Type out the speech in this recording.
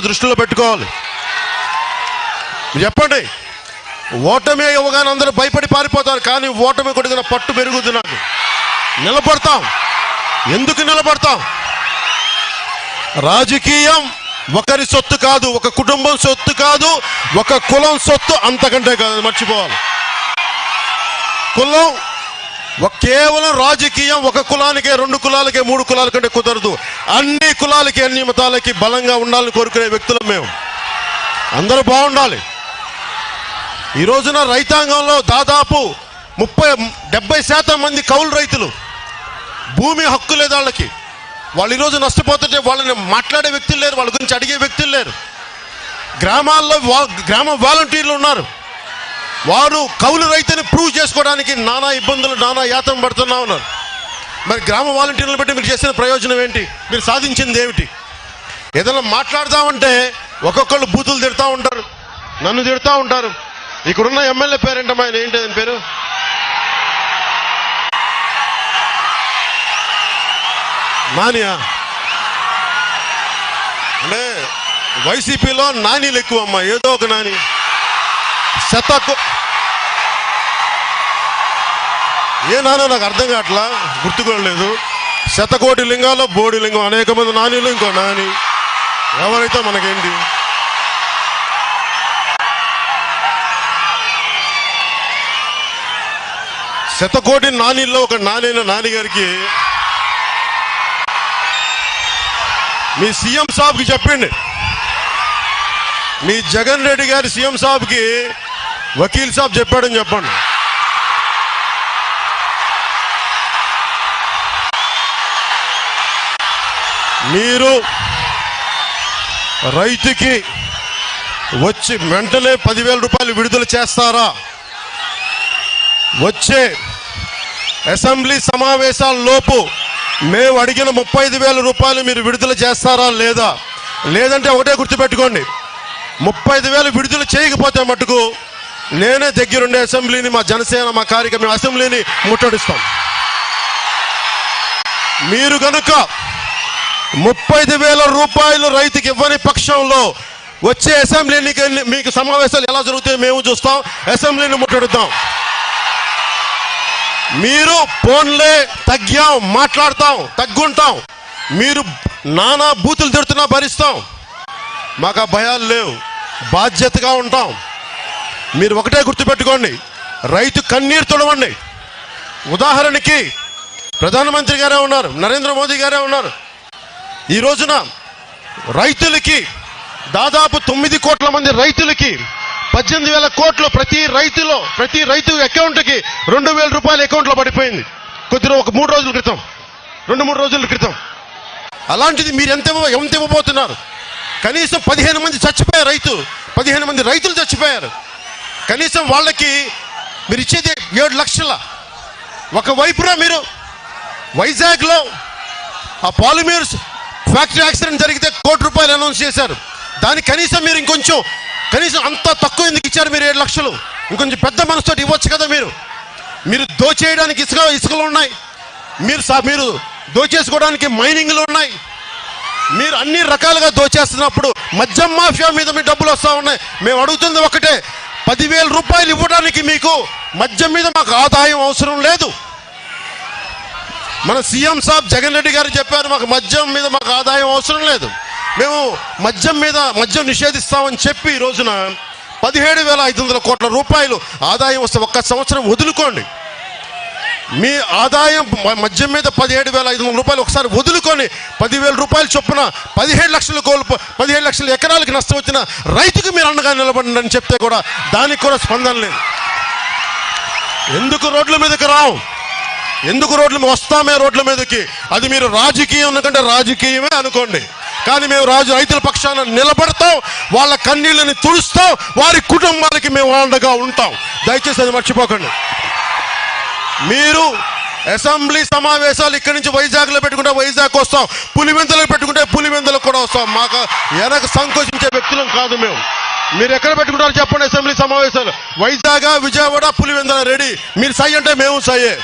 దృష్టిలో పెట్టుకోవాలి. చెప్పండి. ఓటమి ఇవ్వగానే అందరూ భయపడి పారిపోతారు కానీ ఓటమి కొడుకున్న పట్టు పెరుగుద్ది నాకు. నిలబడతాం. ఎందుకు నిలబడతాం? రాజకీయం ఒకరి సొత్తు కాదు ఒక కుటుంబం సొత్తు కాదు ఒక కులం సొత్తు అంతకంటే కాదు. మర్చిపోవాలి. కులం కేవలం రాజకీయం ఒక కులానికే రెండు కులాలకే మూడు కులాల కంటే కుదరదు. అన్ని కులాలకి అన్ని మతాలకి బలంగా ఉండాలని కోరుకునే వ్యక్తులం మేము. అందరూ బాగుండాలి. ఈ రోజున రైతాంగంలో దాదాపు ముప్పై డెబ్బై శాతం మంది కౌలు రైతులు భూమి హక్కు లేదు వాళ్ళకి. వాళ్ళు ఈరోజు నష్టపోతుంటే వాళ్ళని మాట్లాడే వ్యక్తులు లేరు వాళ్ళ గురించి అడిగే వ్యక్తులు లేరు. గ్రామాల్లో వా- గ్రామ వాలంటీర్లు ఉన్నారు. వారు కౌలు రైతుని ప్రూవ్ చేసుకోవడానికి నానా ఇబ్బందులు నానా యాతం పడుతున్నా ఉన్నారు. మరి గ్రామ వాలంటీర్లను బట్టి మీరు చేసిన ప్రయోజనం ఏంటి? మీరు సాధించింది ఏమిటి? ఏదైనా మాట్లాడదామంటే ఒక్కొక్కళ్ళు బూతులు తిడతా ఉంటారు నన్ను తిడతా ఉంటారు. ఇక్కడున్న ఎమ్మెల్యే పేరేంటమ్మా? ఆయన ఏంటి? ఆయన పేరు? నానియా? అంటే వైసీపీలో నానీలు ఎక్కువ అమ్మా ఏదో ఒక నాని. చెత్త ఏ నానో నాకు అర్థం కావట్లా? గుర్తుకోలేదు శతకోటి లింగాల్లో బోడి లింగం అనేక మంది నానీలు ఇంకో నాని. ఎవరైతే మనకేంటి? శతకోటి నానీల్లో ఒక నానైన నాన్నగారికి మీ సీఎం సాబ్కి చెప్పండి. మీ జగన్ రెడ్డి గారి సీఎం సాబ్కి వకీల్ సాబ్ చెప్పాడని చెప్పండి. మీరు రైతుకి వచ్చి వెంటనే పదివేల రూపాయలు విడుదల చేస్తారా? వచ్చే అసెంబ్లీ సమావేశాల లోపు మేము అడిగిన ముప్పై ఐదు వేల రూపాయలు మీరు విడుదల చేస్తారా లేదా? లేదంటే ఒకటే గుర్తుపెట్టుకోండి. ముప్పై ఐదు వేలు విడుదల చేయకపోతే మటుకు నేనే దగ్గరుండే అసెంబ్లీని మా జనసేన మా కార్యక్రమం అసెంబ్లీని ముట్టడిస్తాం. మీరు కనుక ముప్పై వేల రూపాయలు రైతుకి ఇవ్వని పక్షంలో వచ్చే అసెంబ్లీ ఎన్నిక- మీకు సమావేశాలు ఎలా జరుగుతాయో మేము చూస్తాం అసెంబ్లీని ముట్టడుతాం మీరు ఫోన్లే తగ్గాం మాట్లాడతాం తగ్గుంటాం. మీరు నానా బూతులు తిడుతున్నా భరిస్తాం. మాకు భయాలు లేవు. బాధ్యతగా ఉంటాం. మీరు ఒకటే గుర్తుపెట్టుకోండి. రైతు కన్నీరు తొడవండి. ఉదాహరణకి ప్రధానమంత్రి గారే ఉన్నారు నరేంద్ర మోదీ గారే ఉన్నారు. ఈ రోజున రైతులకి దాదాపు తొమ్మిది కోట్ల మంది రైతులకి పద్దెనిమిది వేల కోట్లు ప్రతి రైతులో ప్రతి రైతు అకౌంట్కి రెండు వేల రూపాయల అకౌంట్లో పడిపోయింది. కొద్దిగా ఒక మూడు రోజుల క్రితం రెండు మూడు రోజుల క్రితం. అలాంటిది మీరు ఎంత ఎంత ఇవ్వబోతున్నారు? కనీసం పదిహేను మంది చచ్చిపోయారు రైతు పదిహేను మంది రైతులు చచ్చిపోయారు. కనీసం వాళ్ళకి మీరు ఇచ్చేది ఏడు లక్షల. ఒకవైపున మీరు వైజాగ్లో ఆ పాలిమీర్స్ ఫ్యాక్టరీ యాక్సిడెంట్ జరిగితే కోటి రూపాయలు అనౌన్స్ చేశారు. దానికి కనీసం మీరు ఇంకొంచెం కనీసం అంత తక్కువ ఎందుకు ఇచ్చారు మీరు ఏడు లక్షలు? ఇంకొంచెం పెద్ద మనసుతో ఇవ్వచ్చు కదా మీరు. మీరు దోచేయడానికి ఇసుక ఇసుకలు ఉన్నాయి. మీరు మీరు దోచేసుకోవడానికి మైనింగ్లు ఉన్నాయి. మీరు అన్ని రకాలుగా దోచేస్తున్నప్పుడు మద్యం మాఫియా మీద మీ డబ్బులు వస్తూ ఉన్నాయి. మేము అడుగుతుంది ఒకటే పదివేల రూపాయలు ఇవ్వడానికి మీకు మద్యం మీద మాకు ఆదాయం అవసరం లేదు. మన సీఎం సాబ్ జగన్ రెడ్డి గారు చెప్పారు మాకు మద్యం మీద మాకు ఆదాయం అవసరం లేదు. మేము మద్యం మీద మద్యం నిషేధిస్తామని చెప్పి ఈ రోజున పదిహేడు వేల ఐదు వందల కోట్ల రూపాయలు ఆదాయం వస్తే ఒక్క సంవత్సరం వదులుకోండి. మీ ఆదాయం మద్యం మీద పదిహేడు వేల ఐదు వందల రూపాయలు ఒకసారి వదులుకొని పదివేల రూపాయలు చొప్పున పదిహేడు లక్షలు కోల్పో పదిహేడు లక్షల ఎకరాలకి నష్టం వచ్చిన రైతుకు మీరు అండగా నిలబడండి అని చెప్తే కూడా దానికి కూడా స్పందన లేదు. ఎందుకు రోడ్ల మీదకి రావు? ఎందుకు రోడ్ల మీద వస్తామే రోడ్ల మీదకి? అది మీరు రాజకీయం కంటే రాజకీయమే అనుకోండి. కానీ మేము రాజు రైతుల పక్షాన నిలబడతాం వాళ్ళ కన్నీళ్ళని తుడుస్తాం వారి కుటుంబాలకి మేము అండగా ఉంటాం. దయచేసి అది మర్చిపోకండి. మీరు అసెంబ్లీ సమావేశాలు ఇక్కడి నుంచి వైజాగ్లో పెట్టుకుంటే వైజాగ్ వస్తాం. పులివెందులకు పెట్టుకుంటే పులివెందులకు కూడా వస్తాం. మాకు వెనక సంకోచించే వ్యక్తులం కాదు మేము. మీరు ఎక్కడ పెట్టుకుంటారో చెప్పండి అసెంబ్లీ సమావేశాలు. వైజాగ్ విజయవాడ పులివెందుల రెడీ. మీరు సై అంటే మేము సయ్యే